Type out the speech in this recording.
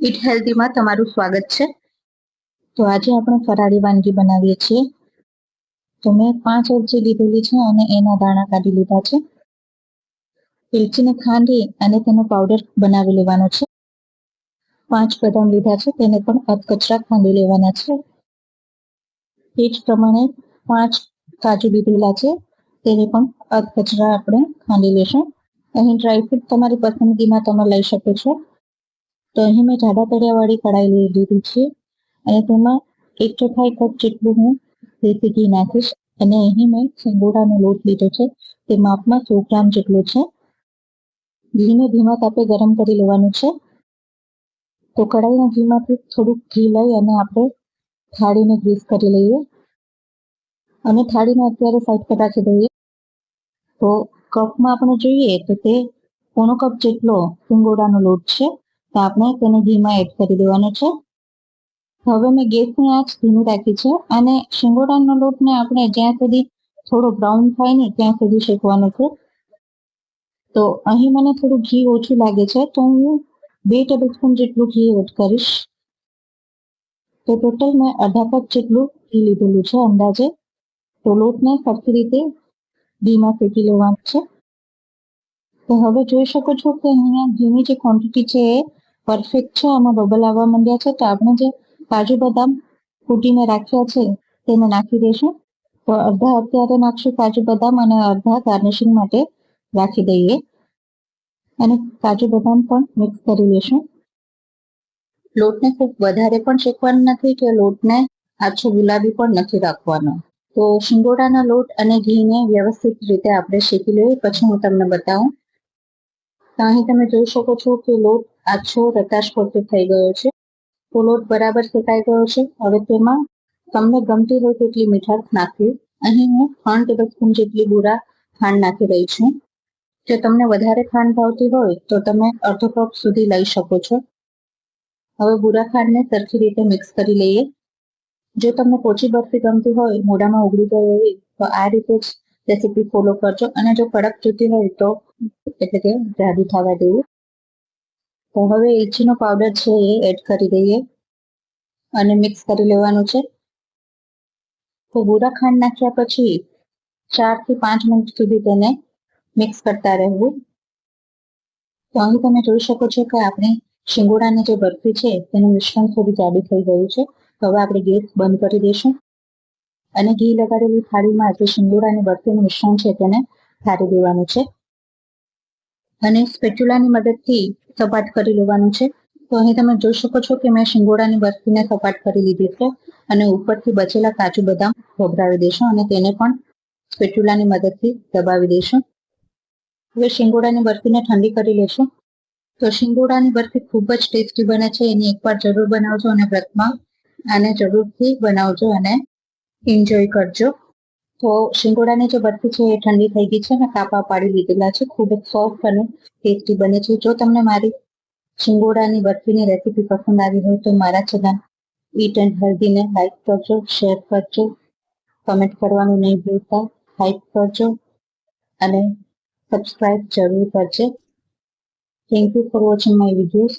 It હેલ્ધીમાં તમારું સ્વાગત છે. તો આજે આપણે ફરાળી વાનગી બનાવીએ છીએ. તો મેં પાંચ એલચી લીધેલી છે અને એના દાણા કાઢી લીધા છે. એલચીને ખાંડી અને તેનો પાવડર બનાવી લેવાનો છે. પાંચ બદામ લીધા છે, તેને પણ અધકચરા ખાંડી લેવાના છે. એ જ પ્રમાણે પાંચ કાજુ લીધેલા છે, તેને પણ અધકચરા આપણે ખાંડી લેશું. અહીં ડ્રાયફ્રૂટ તમારી પસંદગીમાં તમે લઈ શકો છો. તો અહીં મેં જાડા તળિયાવાળી કઢાઈ લઈ લીધી છે અને તેમાં એક ચોથાઈ કપ જેટલું હું દેશી ઘી નાખીશ અને અહીં મેં સિંગોડાનો લોટ લીધો છે. તે માપમાં સો ગ્રામ જેટલો છે. ઘીને ધીમા તાપે ગરમ કરી લેવાનું છે. તો કઢાઈના ઘીમાંથી થોડુંક ઘી લઈ અને આપણે થાળીને ગ્રીસ કરી લઈએ. અને થાળીને અત્યારે સાઈડ રાખી દઈએ. તો કપમાં આપણે જોઈએ તો તે પોણો કપ જેટલો સિંગોડાનો લોટ છે. તો આપણે તેને ઘીમાં એડ કરી દેવાનો છે. હવે મેં ગેસની આંચ ધીમી રાખી છે અને શિંગોડાનો લોટને આપણે જ્યાં સુધી થોડો બ્રાઉન થાય ને ત્યાં સુધી શેકવાનો છે. તો અહીં મને થોડું ઘી ઓછું લાગે છે તો હું બે ટેબલ સ્પૂન જેટલું ઘી એડ કરીશ. તો ટોટલ મેં અડધા કપ જેટલું ઘી લીધેલું છે અંદાજે. તો લોટને સરખી રીતે ઘીમાં શેકી લેવાનું છે. તો હવે જોઈ શકો છો કે અહીંયા ઘીની જે ક્વોન્ટિટી છે એ પરફેક્ટ છે, આમાં બબલ આવવા માંડ્યા છે. તો આપણે જે કાજુ બદામ કૂટીને રાખ્યા છે, તેને નાખી દઈશું. તો અડધા અત્યારે નાખશું કાજુ બદામ અને અડધા ગાર્નિશિંગ માટે રાખી દઈએ. અને કાજુ બદામ પણ મિક્સ કરી લેશું લોટને ખૂબ વધારે પણ શેકવાનો નથી કે લોટને આછો ગુલાબી પણ નથી રાખવાનો. તો શિંગોડાના લોટ અને ઘીને વ્યવસ્થિત રીતે આપણે શેકી લઈએ. પછી હું તમને બતાવું. તો અહીં તમે જોઈ શકો છો કે લોટ આછો રકાશ પડતો થઈ ગયો છે. પુલોટ બરાબર શેકાઈ ગયો છે. હવે તેમાં તમને ગમતી હોય તેટલી મીઠાશ નાખવી. અહીં હું ત્રણ ટેબલ સ્પૂન જેટલી બુરા ખાંડ નાખી રહી છું. જો તમને વધારે ખાંડ ભાવતી હોય તો તમે અડધો કપ સુધી લઈ શકો છો. હવે બુરા ખાંડને સરખી રીતે મિક્સ કરી લઈએ. જો તમને પોચી બરફી ગમતી હોય, મોઢામાં ઉગડી ગઈ હોય, તો આ રીતે જ રેસીપી ફોલો કરજો. અને જો કડક જોતી હોય તો, એટલે કે જાદુ થવા દેવું. હવે એલચીનો પાવડર છે એ એડ કરી દઈએ અને મિક્સ કરી લેવાનું છે. તો બુરા ખાંડ નાખ્યા પછી ચારથી પાંચ મિનિટ સુધી તેને મિક્સ કરતા રહેવું. તો અહીં તમે જોઈ શકો છો કે આપણે શિંગોડાની જે બરફી છે તેનું મિશ્રણ થોડું જાડું થઈ ગયું છે. તો હવે આપણે ગેસ બંધ કરી દઈશું. અને ઘી લગાડેલી થાળીમાં જે શિંગોડાની બરફીનું મિશ્રણ છે તેને ઠારી દેવાનું છે. અને સ્પેચ્યુલાની મદદથી સપાટ કરી લેવાનું છે. તો અહીં તમે જોઈ શકો છો કે મેં શિંગોડાની બરફીને સપાટ કરી લીધી છે અને ઉપરથી બચેલા કાજુ બદામ ભભરાવી દેશું અને તેને પણ સ્પેચ્યુલાની મદદથી દબાવી દઈશું. હવે શિંગોડાની બરફીને ઠંડી કરી લેશું તો શિંગોડાની બરફી ખૂબ જ ટેસ્ટી બને છે. એની એકવાર જરૂર બનાવજો અને વ્રતમાં આને જરૂરથી બનાવજો અને એન્જોય કરજો. તો શિંગોડાની જે બરફી છે એ ઠંડી થઈ ગઈ છે અને કાપા પાડી લીધેલા છે. ખૂબ જ સોફ્ટ અને ટેસ્ટી બને છે. જો તમને મારી શિંગોડાની બરફીની રેસીપી પસંદ આવી હોય તો મારા ચેનલ ઈટ એન્ડ હેલ્ધીને લાઈક કરજો, શેર કરજો, કમેન્ટ કરવાનું નહીં ભૂલતા. લાઈક કરજો અને સબસ્ક્રાઈબ જરૂર કરજો. Thank you for watching my videos